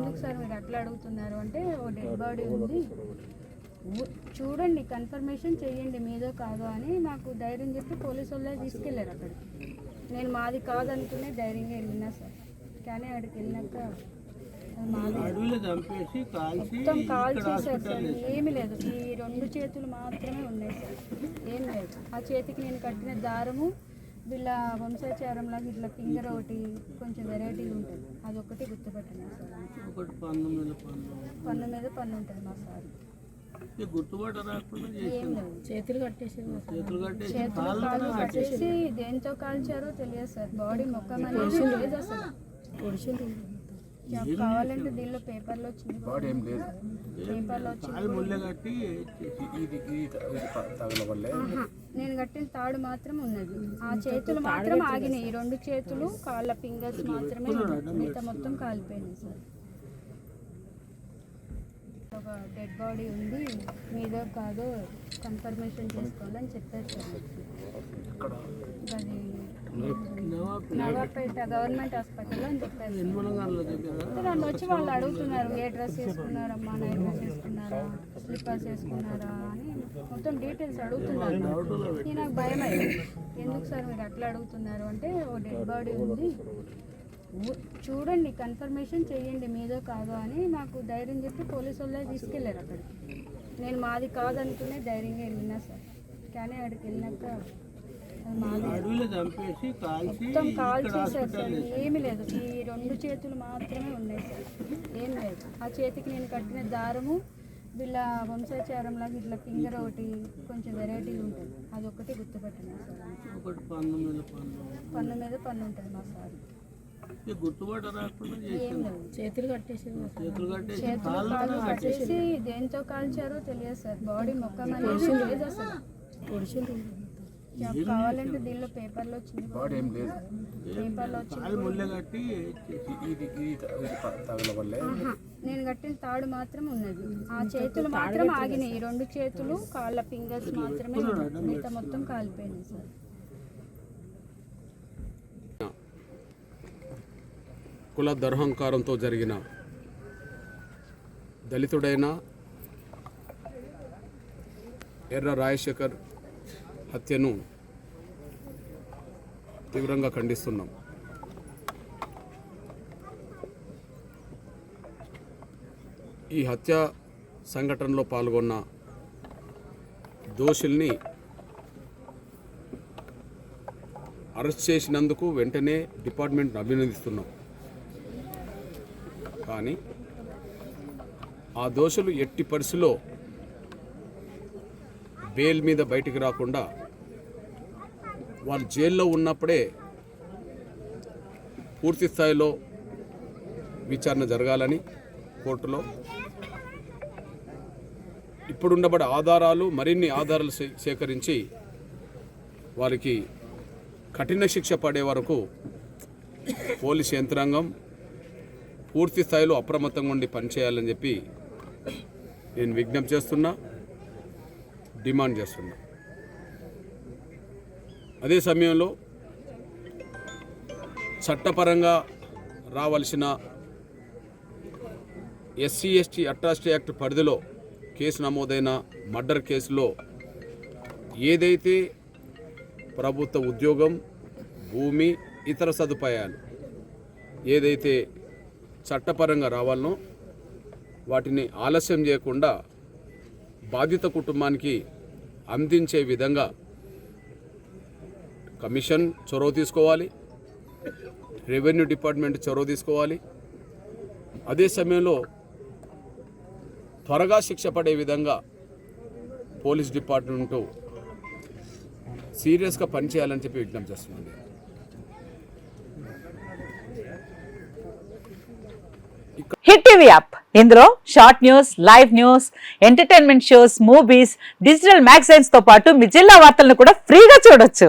ఎందుకు సార్ మీరు అట్లా అడుగుతున్నారు? అంటే ఓ డెడ్ బాడీ ఉంది. చూడండి కన్ఫర్మేషన్ చేయండి మీదో కాదో అని నాకు ధైర్యం చెప్పి పోలీసు వాళ్ళే తీసుకెళ్ళారు అక్కడికి. నేను మాది కాదనుకునే ధైర్యంగా వెళ్ళినా సార్. కానీ అక్కడికి వెళ్ళాక మొత్తం కాల్ చేశారు సార్. ఏమీ లేదు. ఈ రెండు చేతులు మాత్రమే ఉన్నాయి సార్. ఏం లేదు. ఆ చేతికి నేను కట్టిన దారము వీళ్ళ వంశాచారంలాగా ఇట్లా ఫింగర్ ఒకటి కొంచెం వెరైటీగా ఉంటుంది. అదొకటి గుర్తుపట్టినా సార్. ఒకటి పన్ను మీద పన్ను పన్ను మీద పన్ను ఉంటుంది మా సార్. ఇది గుర్తుపట్ట రాకుండా చేతులు కట్టేసి చేతులు కట్టేసి దేంతో కాల్చారో తెలియదు సార్. బాడీ మొక్కం అనేది లేదు అసలు. కావాలంటే దీనిలో పేపర్లో వచ్చింది బాడీ ఏం లేదు పేపర్లో ముళ్ళ కట్టి ఇది ఇది నేను కట్టిన తాడు మాత్రం ఉన్నది. ఆ చేతులు మాత్రం ఆగినాయి. ఈ రెండు చేతులు కాళ్ళ ఫింగర్స్ మాత్రమే. మిగతా మొత్తం కాలిపోయినాయి సార్. ఒక డెడ్ బాడీ ఉంది. మీదో కాదో కన్ఫర్మేషన్ చేసుకోవాలని చెప్పారు సార్. ఇక్కడ అది నవాపేట గవర్నమెంట్ హాస్పిటల్ అని చెప్పారు. నన్ను వచ్చి వాళ్ళు అడుగుతున్నారు ఏ డ్రెస్ వేసుకున్నారమ్మా నైట్ డ్రెస్ వేసుకున్నారా స్లిప్పర్స్ వేసుకున్నారా అని మొత్తం డీటెయిల్స్ అడుగుతున్నారు. నేను నాకు భయం అయింది. ఎందుకు సార్ మీరు అట్లా అడుగుతున్నారు అంటే ఓ డెడ్ బాడీ ఉంది. చూడండి కన్ఫర్మేషన్ చేయండి మీదో కాదో అని నాకు ధైర్యం చెప్పి పోలీసు వాళ్ళే తీసుకెళ్ళారు అక్కడికి. నేను మాది కాదనుకునే ధైర్యంగా వెళ్ళినా సార్. కానీ అక్కడికి మాది అడవిలో చంపేసి కాల్చి మొత్తం కాల్ చేశారు సార్. ఏమీ లేదు. ఈ రెండు చేతులు మాత్రమే ఉన్నాయి సార్. ఏం లేదు. ఆ చేతికి నేను కట్టిన దారము వీళ్ళ వంశాచారంలాగా ఇట్లా ఫింగర్ ఒకటి కొంచెం వెరైటీగా ఉంటుంది. అదొకటి గుర్తుపట్టినా సార్. ఒకటి పన్ను మీద పన్ను పన్ను మీద పన్ను ఉంటుంది మా సార్. రాకుండా చేతులు కట్టేసి చేతులు కాళ్ళు కట్టేసి దేంతో కాల్చారో తెలియదు సార్. బాడీ మొక్కం అనేది లేదు అసలు. పొడిచింది. కావాలంటే దీనిలో పేపర్లో వచ్చింది బాడీ ఏం లేదు. పేపర్లో వచ్చింది ముళ్ళ కట్టి ఇది ఇది నేను కట్టిన తాడు మాత్రం ఉన్నది. ఆ చేతులు మాత్రం ఆగినాయి. ఈ రెండు చేతులు కాళ్ళ ఫింగర్స్ మాత్రమే. మిగతా మొత్తం కాలిపోయినాయి సార్. కుల దురహంకారంతో జరిగిన దళితుడైన ఎర్ర రాజశేఖర్ హత్యను తీవ్రంగా ఖండిస్తున్నాం. ఈ హత్య సంఘటనలో పాల్గొన్న దోషుల్ని అరెస్ట్ చేసినందుకు వెంటనే డిపార్ట్మెంట్ను అభినందిస్తున్నాం. కానీ ఆ దోషులు ఎట్టి పరిస్థితిలో బెయిల్ మీద బయటికి రాకుండా వాళ్ళు జైల్లో ఉన్నప్పుడే పూర్తి స్థాయిలో విచారణ జరగాలని కోర్టులో. ఇప్పుడుండబడే ఆధారాలు మరిన్ని ఆధారాలు సే- సేకరించి వారికి కఠిన శిక్ష పడే వరకు పోలీస్ యంత్రాంగం పూర్తి స్థాయిలో అప్రమత్తంగా ఉండి పనిచేయాలని చెప్పి నేను విజ్ఞప్తి చేస్తున్నా డిమాండ్ చేస్తున్నా. అదే సమయంలో చట్టపరంగా రావాల్సిన ఎస్సీ ఎస్టీ అట్రాసిటీ యాక్ట్ పరిధిలో కేసు నమోదైన మర్డర్ కేసులో ఏదైతే ప్రభుత్వ ఉద్యోగం భూమి ఇతర సదుపాయాలు ఏదైతే చట్టపరంగా రావాలనో వాటిని ఆలస్యం చేయకుండా బాధిత కుటుంబానికి అందించే విధంగా కమిషన్ చొరవ తీసుకోవాలి. రెవెన్యూ డిపార్ట్మెంట్ చొరవ తీసుకోవాలి. అదే సమయంలో త్వరగా శిక్ష పడే విధంగా పోలీస్ డిపార్ట్మెంటు సీరియస్గా పనిచేయాలని చెప్పి విజ్ఞప్తి చేస్తున్నాను హిట్ టీవీ యాప్. ఇందులో short news live news entertainment shows movies digital మ్యాగజైన్స్తో పాటు మీ జిల్లా వార్తలను కూడా ఫ్రీగా చూడొచ్చు.